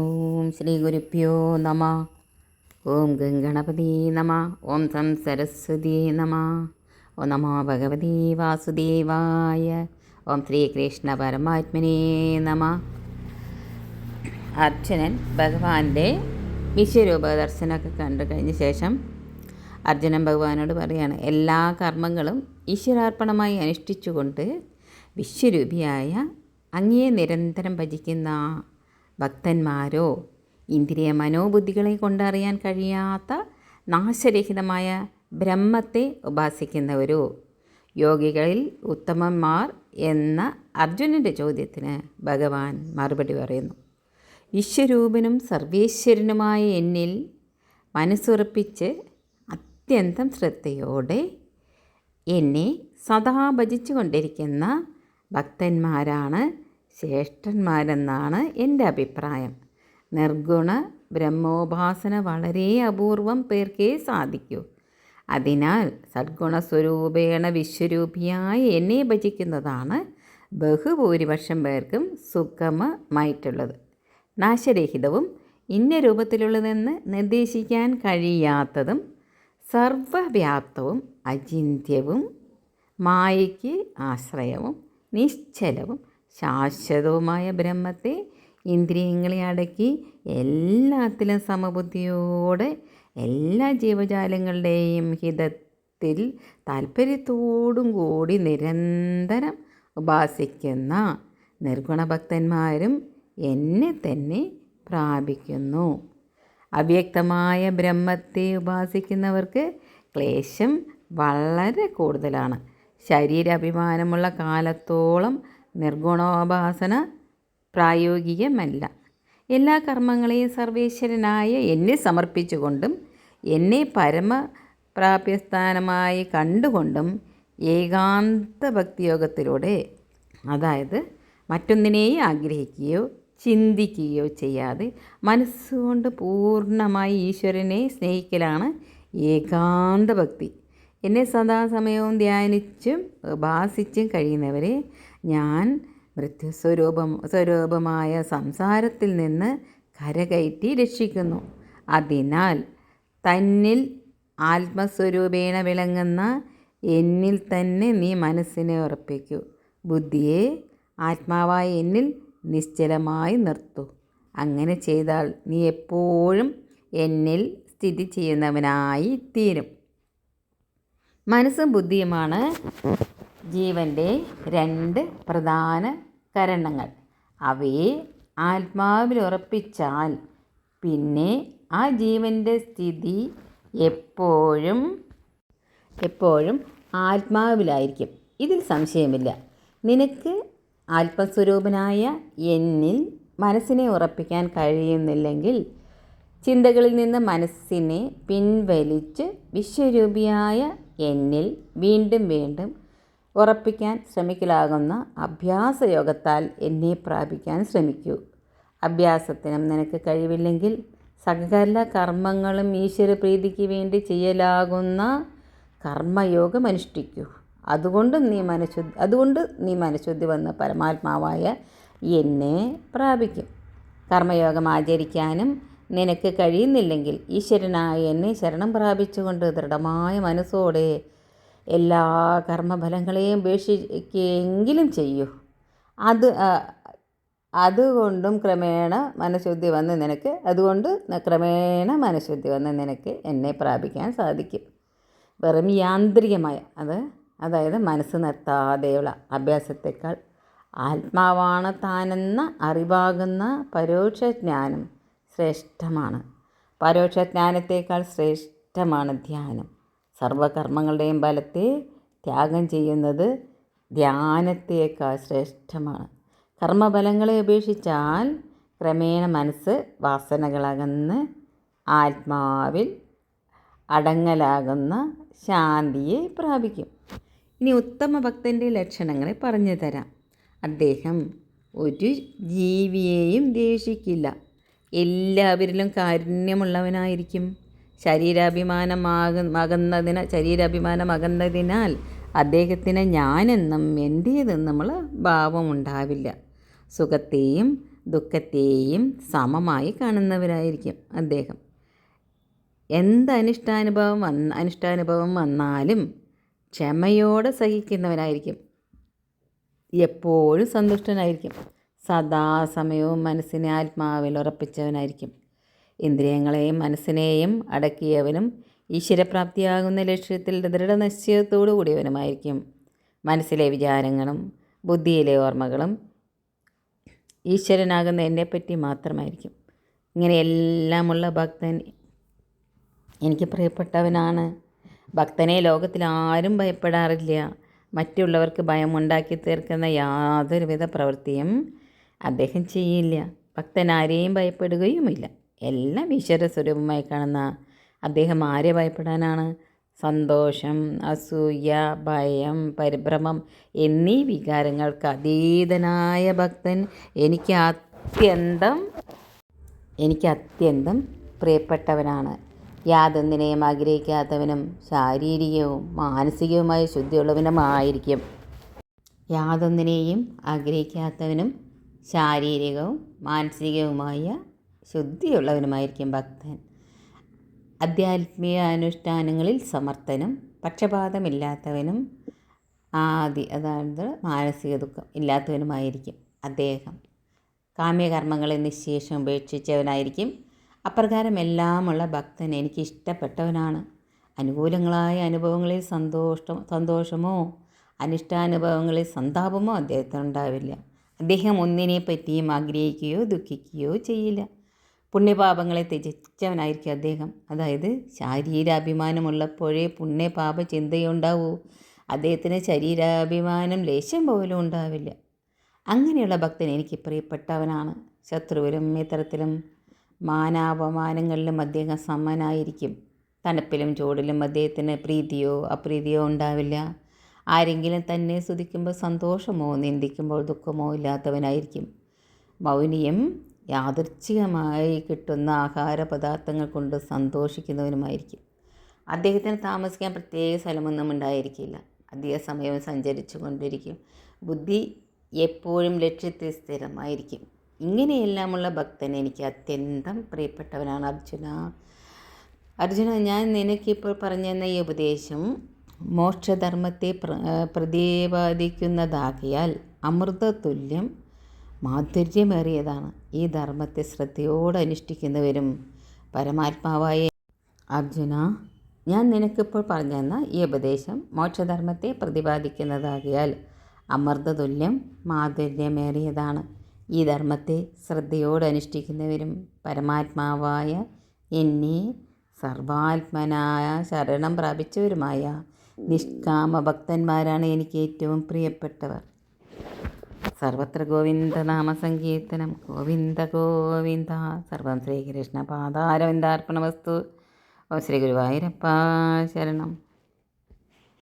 ഓം ശ്രീ ഗുരുഭ്യോ നമ. ഓം ഗംഗണപതി നമ. ഓം സം സരസ്വതി നമ. ഓ നമോ ഭഗവതി വാസുദേവായ. ഓം ശ്രീകൃഷ്ണ പരമാത്മനേ നമ. അർജുനൻ ഭഗവാന്റെ വിശ്വരൂപ ദർശനമൊക്കെ കണ്ടു കഴിഞ്ഞ ശേഷം അർജുനൻ ഭഗവാനോട് പറയാണ് എല്ലാ കർമ്മങ്ങളും ഈശ്വരാർപ്പണമായി അനുഷ്ഠിച്ചുകൊണ്ട് വിശ്വരൂപിയായ അങ്ങയെ നിരന്തരം ഭജിക്കുന്ന ഭക്തന്മാരോ ഇന്ദ്രിയ മനോബുദ്ധികളെ കൊണ്ടറിയാൻ കഴിയാത്ത നാശരഹിതമായ ബ്രഹ്മത്തെ ഉപാസിക്കുന്നവരോ? യോഗികളിൽ ഉത്തമന്മാർ എന്ന അർജുനന്റെ ചോദ്യത്തിന് ഭഗവാൻ മറുപടി പറയുന്നു. വിശ്വരൂപനും സർവേശ്വരനുമായ എന്നിൽ മനസ്സുറപ്പിച്ച് അത്യന്തം ശ്രദ്ധയോടെ എന്നെ സദാ ഭജിച്ചു കൊണ്ടിരിക്കുന്ന ഭക്തന്മാരാണ് ശ്രേഷ്ഠന്മാരെന്നാണ് എന്റെ അഭിപ്രായം. നിർഗുണ ബ്രഹ്മോപാസന വളരെ അപൂർവം പേർക്കേ സാധിക്കൂ. അതിനാൽ സദ്ഗുണസ്വരൂപേണ വിശ്വരൂപിയായി എന്നെ ഭജിക്കുന്നതാണ് ബഹുഭൂരിപക്ഷം പേർക്കും സുഗമമായിട്ടുള്ളത് നാശരഹിതവും ഇന്ന രൂപത്തിലുള്ളതെന്ന് നിർദ്ദേശിക്കാൻ കഴിയാത്തതും സർവവ്യാപ്തവും അചിന്ത്യവും മായയ്ക്ക് ആശ്രയവും നിശ്ചലവും ശാശ്വതവുമായ ബ്രഹ്മത്തെ ഇന്ദ്രിയങ്ങളെ അടക്കി എല്ലാത്തിലും സമബുദ്ധിയോടെ എല്ലാ ജീവജാലങ്ങളുടെയും ഹിതത്തിൽ താല്പര്യത്തോടും കൂടി നിരന്തരം ഉപാസിക്കുന്ന നിർഗുണഭക്തന്മാരും എന്നെ തന്നെ പ്രാപിക്കുന്നു. അവ്യക്തമായ ബ്രഹ്മത്തെ ഉപാസിക്കുന്നവർക്ക് ക്ലേശം വളരെ കൂടുതലാണ്. ശരീരാഭിമാനമുള്ള കാലത്തോളം നിർഗുണോപാസന പ്രായോഗികമല്ല. എല്ലാ കർമ്മങ്ങളെയും സർവേശ്വരനായ എന്നെ സമർപ്പിച്ചുകൊണ്ടും എന്നെ പരമപ്രാപ്യസ്ഥാനമായി കണ്ടുകൊണ്ടും ഏകാന്ത ഭക്തിയോഗത്തിലൂടെ അതായത് മറ്റൊന്നിനെയും ആഗ്രഹിക്കുകയോ ചിന്തിക്കുകയോ ചെയ്യാതെ മനസ്സുകൊണ്ട് പൂർണമായി ഈശ്വരനെ സ്നേഹിക്കലാണ് ഏകാന്ത ഭക്തി എന്നെ സദാസമയവും ധ്യാനിച്ചും ഉപാസിച്ചും കഴിയുന്നവരെ ഞാൻ മൃത്യുസ്വരൂപം സ്വരൂപമായ സംസാരത്തിൽ നിന്ന് കരകയറ്റി രക്ഷിക്കുന്നു. അതിനാൽ തന്നിൽ ആത്മസ്വരൂപേണ വിളങ്ങുന്ന എന്നിൽ തന്നെ നീ മനസ്സിനെ ഉറപ്പിക്കൂ. ബുദ്ധിയെ ആത്മാവായ എന്നിൽ നിശ്ചലമായി നിർത്തൂ. അങ്ങനെ ചെയ്താൽ നീ എപ്പോഴും എന്നിൽ സ്ഥിതി ചെയ്യുന്നവനായി തീരും. മനസ്സും ബുദ്ധിയുമാണ് ജീവന്റെ രണ്ട് പ്രധാന കരണങ്ങൾ. അവയെ ആത്മാവിൽ ഉറപ്പിച്ചാൽ പിന്നെ ആ ജീവന്റെ സ്ഥിതി എപ്പോഴും എപ്പോഴും ആത്മാവിലായിരിക്കും. ഇതിൽ സംശയമില്ല. നിനക്ക് ആത്മസ്വരൂപനായ എന്നിൽ മനസ്സിനെ ഉറപ്പിക്കാൻ കഴിയുന്നില്ലെങ്കിൽ ചിന്തകളിൽ നിന്ന് മനസ്സിനെ പിൻവലിച്ച് വിശ്വരൂപിയായ എന്നിൽ വീണ്ടും വീണ്ടും ഉറപ്പിക്കാൻ ശ്രമിക്കലാകുന്ന അഭ്യാസയോഗത്താൽ എന്നെ പ്രാപിക്കാൻ ശ്രമിക്കൂ. അഭ്യാസത്തിനും നിനക്ക് കഴിവില്ലെങ്കിൽ സകല കർമ്മങ്ങളും ഈശ്വരപ്രീതിക്ക് വേണ്ടി ചെയ്യലാകുന്ന കർമ്മയോഗം അനുഷ്ഠിക്കൂ. അതുകൊണ്ട് നീ മനഃശുദ്ധി അതുകൊണ്ട് നീ മനഃശുദ്ധി വന്ന പരമാത്മാവായ എന്നെ പ്രാപിക്കും. കർമ്മയോഗം ആചരിക്കാനും നിനക്ക് കഴിയുന്നില്ലെങ്കിൽ ഈശ്വരനായ എന്നെ ശരണം പ്രാപിച്ചുകൊണ്ട് ദൃഢമായ മനസ്സോടെ എല്ലാ കർമ്മഫലങ്ങളെയും ഉപേക്ഷിക്കുകയെങ്കിലും ചെയ്യൂ. അത് അതുകൊണ്ടും ക്രമേണ മനഃശുദ്ധി വന്ന് നിനക്ക് അതുകൊണ്ട് ക്രമേണ മനഃശുദ്ധി വന്ന് നിനക്ക് എന്നെ പ്രാപിക്കാൻ സാധിക്കും. വെറും യാന്ത്രികമായ അത് അതായത് മനസ്സ് നിർത്താതെയുള്ള അഭ്യാസത്തേക്കാൾ ആത്മാവാണ് താനെന്ന അറിവാകുന്ന പരോക്ഷ ജ്ഞാനം ശ്രേഷ്ഠമാണ്. പരോക്ഷ ജ്ഞാനത്തേക്കാൾ ശ്രേഷ്ഠമാണ് ധ്യാനം. സർവകർമ്മങ്ങളുടെയും ബലത്തെ ത്യാഗം ചെയ്യുന്നത് ധ്യാനത്തേക്കാൾ ശ്രേഷ്ഠമാണ്. കർമ്മബലങ്ങളെ ഉപേക്ഷിച്ചാൽ ക്രമേണ മനസ്സ് വാസനകളകന്ന് ആത്മാവിൽ അടങ്ങലാകുന്ന ശാന്തിയെ പ്രാപിക്കും. ഇനി ഉത്തമ ഭക്തന്റെ ലക്ഷണങ്ങളെ പറഞ്ഞു തരാം. അദ്ദേഹം ഒരു ജീവിയെയും ദേഷിക്കില്ല എല്ലാവരിലും കാരുണ്യമുള്ളവനായിരിക്കും. ശരീരാഭിമാനമാകുന്നതിന് ശരീരാഭിമാനമാകുന്നതിനാൽ അദ്ദേഹത്തിന് ഞാനെന്നും എന്റേതെന്നുമുള്ള ഭാവം ഉണ്ടാവില്ല സുഖത്തെയും ദുഃഖത്തെയും സമമായി കാണുന്നവരായിരിക്കും അദ്ദേഹം. എന്ത് അനുഷ്ഠാനുഭവം വന്ന അനുഷ്ഠാനുഭവം വന്നാലും ക്ഷമയോടെ സഹിക്കുന്നവനായിരിക്കും. എപ്പോഴും സന്തുഷ്ടനായിരിക്കും. സദാസമയവും മനസ്സിനെ ആത്മാവിൽ ഉറപ്പിച്ചവനായിരിക്കും. ഇന്ദ്രിയങ്ങളെയും മനസ്സിനെയും അടക്കിയവനും ഈശ്വരപ്രാപ്തിയാകുന്ന ലക്ഷ്യത്തിൽ ദൃഢനിശ്ചയത്തോടു കൂടിയവനുമായിരിക്കും. മനസ്സിലെ വിചാരങ്ങളും ബുദ്ധിയിലെ ഓർമ്മകളും ഈശ്വരനാകുന്ന എന്നെപ്പറ്റി മാത്രമായിരിക്കും. ഇങ്ങനെയെല്ലാമുള്ള ഭക്തൻ എനിക്ക് പ്രിയപ്പെട്ടവനാണ്. ഭക്തനെ ലോകത്തിൽ ആരും ഭയപ്പെടാറില്ല. മറ്റുള്ളവർക്ക് ഭയമുണ്ടാക്കി തീർക്കുന്ന യാതൊരുവിധ പ്രവൃത്തിയും അദ്ദേഹം ചെയ്യില്ല. ഭക്തൻ ആരെയും ഭയപ്പെടുകയുമില്ല. എല്ലാം ഈശ്വര സ്വരൂപമായി കാണുന്ന അദ്ദേഹം ആരെ ഭയപ്പെടാനാണ്? സന്തോഷം അസൂയ ഭയം പരിഭ്രമം എന്നീ വികാരങ്ങൾക്ക് അതീതനായ ഭക്തൻ എനിക്ക് അത്യന്തം എനിക്ക് അത്യന്തം പ്രിയപ്പെട്ടവനാണ്. യാതൊന്നിനെയും ആഗ്രഹിക്കാത്തവനും ശാരീരികവും മാനസികവുമായ ശുദ്ധിയുള്ളവനുമായിരിക്കും. യാതൊന്നിനെയും ആഗ്രഹിക്കാത്തവനും ശാരീരികവും മാനസികവുമായ ശുദ്ധിയുള്ളവനുമായിരിക്കും ഭക്തൻ. അധ്യാത്മീയ അനുഷ്ഠാനങ്ങളിൽ സമർത്ഥനും പക്ഷപാതമില്ലാത്തവനും ആദി അതായത് മാനസിക ദുഃഖം ഇല്ലാത്തവനുമായിരിക്കും അദ്ദേഹം. കാമ്യകർമ്മങ്ങളെ നിശേഷം ഉപേക്ഷിച്ചവനായിരിക്കും. അപ്രകാരം എല്ലാമുള്ള ഭക്തൻ എനിക്ക് ഇഷ്ടപ്പെട്ടവനാണ് അനുകൂലങ്ങളായ അനുഭവങ്ങളിൽ സന്തോഷം സന്തോഷമോ അനിഷ്ടാനുഭവങ്ങളിൽ സന്താപമോ അദ്ദേഹത്തിന് ഉണ്ടാവില്ല അദ്ദേഹം ഒന്നിനെ പറ്റിയും ആഗ്രഹിക്കുകയോ ദുഃഖിക്കുകയോ ചെയ്യില്ല. പുണ്യപാപങ്ങളെ ത്യജിച്ചവനായിരിക്കും അദ്ദേഹം. അതായത് ശാരീരാഭിമാനമുള്ളപ്പോഴേ പുണ്യപാപ ചിന്തയുണ്ടാവൂ അദ്ദേഹത്തിന് ശരീരാഭിമാനം ലേശം പോലും ഉണ്ടാവില്ല. അങ്ങനെയുള്ള ഭക്തൻ എനിക്ക് പ്രിയപ്പെട്ടവനാണ്. ശത്രുവിലും മിത്രത്തിലും മാനാപമാനങ്ങളിലും അദ്ദേഹം സമ്മനായിരിക്കും തണുപ്പിലും ചൂടിലും അദ്ദേഹത്തിന് പ്രീതിയോ അപ്രീതിയോ ഉണ്ടാവില്ല. ആരെങ്കിലും തന്നെ സ്തുതിക്കുമ്പോൾ സന്തോഷമോ നിന്ദിക്കുമ്പോൾ ദുഃഖമോ ഇല്ലാത്തവനായിരിക്കും. മൗനിയം യാദർച്ഛികമായി കിട്ടുന്ന ആഹാര പദാർത്ഥങ്ങൾ കൊണ്ട് സന്തോഷിക്കുന്നവനുമായിരിക്കും. അദ്ദേഹത്തിന് താമസിക്കാൻ പ്രത്യേക സ്ഥലമൊന്നും ഉണ്ടായിരിക്കില്ല. അധിക സമയം സഞ്ചരിച്ചു കൊണ്ടിരിക്കും. ബുദ്ധി എപ്പോഴും ലക്ഷ്യത്തിൽ സ്ഥിരമായിരിക്കും. ഇങ്ങനെയെല്ലാമുള്ള ഭക്തൻ എനിക്ക് അത്യന്തം പ്രിയപ്പെട്ടവനാണ് അർജുന. അർജുന ഞാൻ നിനക്കിപ്പോൾ പറഞ്ഞെന്ന ഈ ഉപദേശം മോക്ഷധർമ്മത്തെ പ്ര പ്രതിപാദിക്കുന്നതാകിയാൽ അമൃതതുല്യം മാധുര്യമേറിയതാണ്. ഈ ധർമ്മത്തെ ശ്രദ്ധയോടെ അനുഷ്ഠിക്കുന്നവരും പരമാത്മാവായ അർജുന ഞാൻ നിനക്കിപ്പോൾ പറഞ്ഞെന്ന ഈ ഉപദേശം മോക്ഷധർമ്മത്തെ പ്രതിപാദിക്കുന്നതാകിയാൽ അമൃതതുല്യം മാധുര്യമേറിയതാണ്. ഈ ധർമ്മത്തെ ശ്രദ്ധയോടെ അനുഷ്ഠിക്കുന്നവരും പരമാത്മാവായ എന്നെ സർവാത്മനായ ശരണം പ്രാപിച്ചവരുമായ നിഷ്കാമ ഭക്തന്മാരാണ് എനിക്ക് ഏറ്റവും പ്രിയപ്പെട്ടവർ. സർവത്ര ഗോവിന്ദ നാമസങ്കീർത്തനം ഗോവിന്ദ. ഗോവിന്ദ സർവം ശ്രീകൃഷ്ണ പാതാരവിന്ദാർപ്പണ വസ്തു ശ്രീ ഗുരുവായൂരപ്പ ശരണം.